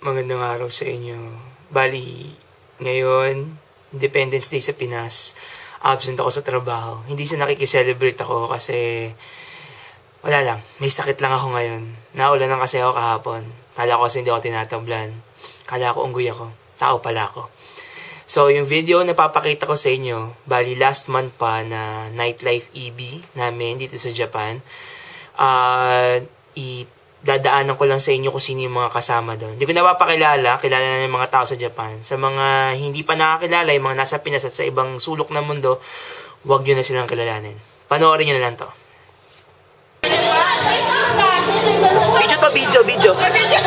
Magandang araw sa inyo. Bali, ngayon, Independence Day sa Pinas. Absent ako sa trabaho. Hindi sa nakikiselebrate ako kasi wala lang. May sakit lang ako ngayon. Naulan lang kasi ako kahapon. Kala ko kasi hindi ako tinatablan. Kala ko unggoy ako. Tao pala ako. So, yung video na papakita ko sa inyo, bali last month pa na Nightlife EB namin dito sa Japan. Ah, i dadaanan ko lang sa inyo kung sino yung mga kasama doon. Hindi ko napapakilala, kilala na ng mga tao sa Japan. Sa mga hindi pa nakakilala, yung mga nasa Pinas at sa ibang sulok ng mundo, huwag nyo na silang kilalanin. Panoorin nyo na lang to. Video to, video, video.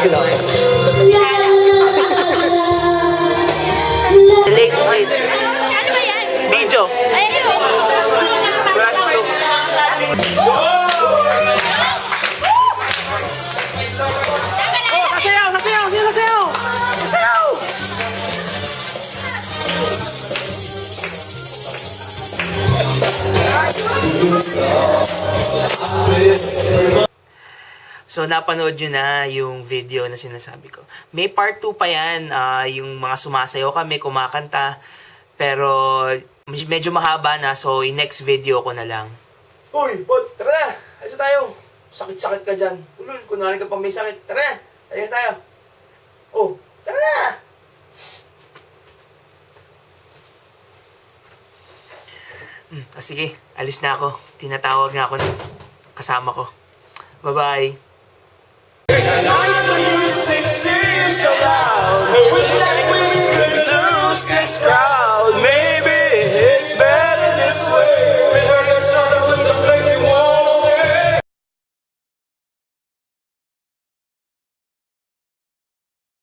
Sino joke lang? Sino? Late night. Ano ba yan? Video. Ay, ayun. So, napanood nyo na yung video na sinasabi ko. May part 2 pa yan, ah, yung mga sumasayaw kami, kumakanta. Pero, medyo mahaba na, so, in next video ko na lang. Uy, bot, tara na! Ayos na tayo! Sakit-sakit ka dyan. Ulul, kunwari ka pa may sakit. Tara na! Ayos tayo! Oh, tara na! Tss. Hmm, ah, sige, alis na ako. Tinatawag nga ako ng kasama ko. Bye-bye!